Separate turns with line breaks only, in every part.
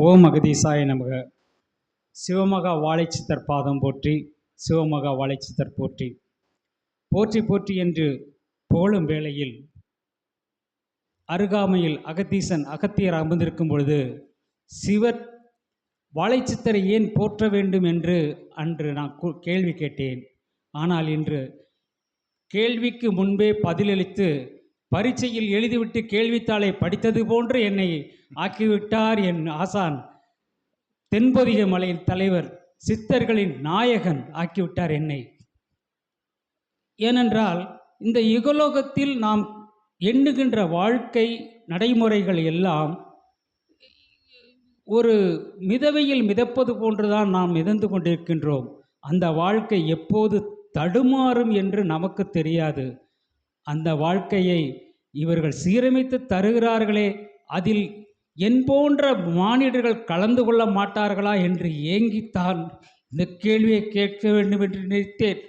ஓம் அகதீசாய நமக. சிவமகா வாழைச்சித்தர் பாதம் போற்றி சிவமகா வாழைச்சித்தர் போற்றி. போற்றி போற்றி என்று போலும் வேளையில் அருகாமையில் அகத்தீசன் அகத்தியர் அமர்ந்திருக்கும் பொழுது சிவர் வாழைச்சித்தரை ஏன் போற்ற வேண்டும் என்று அன்று நான் கேள்வி கேட்டேன். ஆனால் இன்று கேள்விக்கு முன்பே பதிலளித்து பரீட்சையில் எழுதிவிட்டு கேள்வித்தாளை படித்தது போன்று என்னை ஆக்கிவிட்டார் என் ஆசான். தென்பொதிக மலையின் தலைவர் சித்தர்களின் நாயகன் ஆக்கிவிட்டார் என்னை. ஏனென்றால் இந்த யுகலோகத்தில் நாம் எண்ணுகின்ற வாழ்க்கை நடைமுறைகள் எல்லாம் ஒரு மிதவையில் மிதப்பது போன்றுதான் நாம் மிதந்து கொண்டிருக்கின்றோம். அந்த வாழ்க்கை எப்போது தடுமாறும் என்று நமக்கு தெரியாது. அந்த வாழ்க்கையை இவர்கள் சீரமைத்து தருகிறார்களே அதில் என் போன்ற மானிடர்கள் கலந்து கொள்ள மாட்டார்களா என்று ஏங்கித்தான் இந்த கேள்வியை கேட்க வேண்டும் என்று நினைத்தேன்.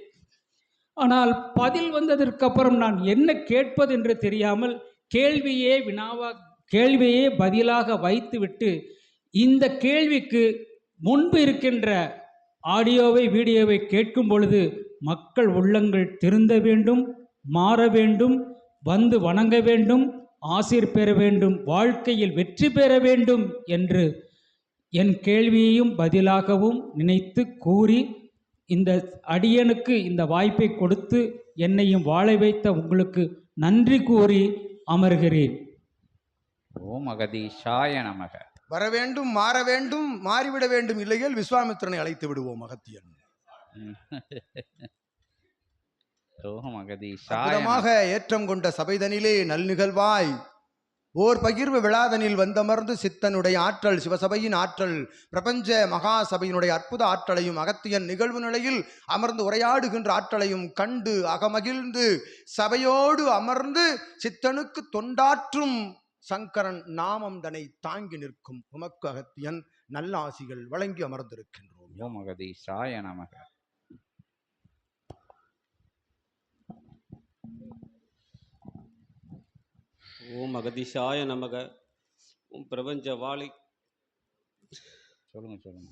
ஆனால் பதில் வந்ததற்கப்புறம் நான் என்ன கேட்பது என்று தெரியாமல் கேள்வியே வினாவா கேள்வியே பதிலாக வைத்துவிட்டு இந்த கேள்விக்கு முன்பு இருக்கின்ற ஆடியோவை வீடியோவை கேட்கும் பொழுது மக்கள் உள்ளங்கள் திருந்த வேண்டும். மாற வேண்டும் வந்து வணங்க வேண்டும் ஆசீர் பெற வேண்டும் வாழ்க்கையில் வெற்றி பெற வேண்டும் என்று என் கேள்வியையும் பதிலாகவும் நினைத்து கூறி இந்த அடியனுக்கு இந்த வாய்ப்பை கொடுத்து என்னையும் வாழ வைத்த உங்களுக்கு நன்றி கூறி அமர்கிறேன்.
ஓம் அகதீஷாய நமக.
வர வேண்டும் மாற வேண்டும் மாறிவிட வேண்டும் இல்லையேல் விஸ்வாமித்திரனை அழைத்து விடுவோம் அகத்தியன். அற்புதமாக ஏற்றம் கொண்ட சபைதனிலே நல்நிகழ்வாய் ஓர் பகிர்வு விழாதனில் வந்தமர்ந்து சித்தனுடைய ஆற்றல் சிவசபையின் ஆற்றல் பிரபஞ்ச மகா சபையினுடைய அற்புத ஆற்றலையும் அகத்தியன் நிகழ்வு நிலையில் அமர்ந்து உரையாடுகின்ற ஆற்றலையும் கண்டு அகமகிழ்ந்து சபையோடு அமர்ந்து சித்தனுக்கு தொண்டாற்றும் சங்கரன் நாமம் தனை தாங்கி நிற்கும் உமக்கு அகத்தியன் நல்ல ஆசிகள் வழங்கி அமர்ந்திருக்கின்றோம்.
ஓம் அகதீஷாய நமக.
ஓம் அகதிஷாய நமக. உம் பிரபஞ்ச வாழை
சொல்லுங்க சொல்லுங்க.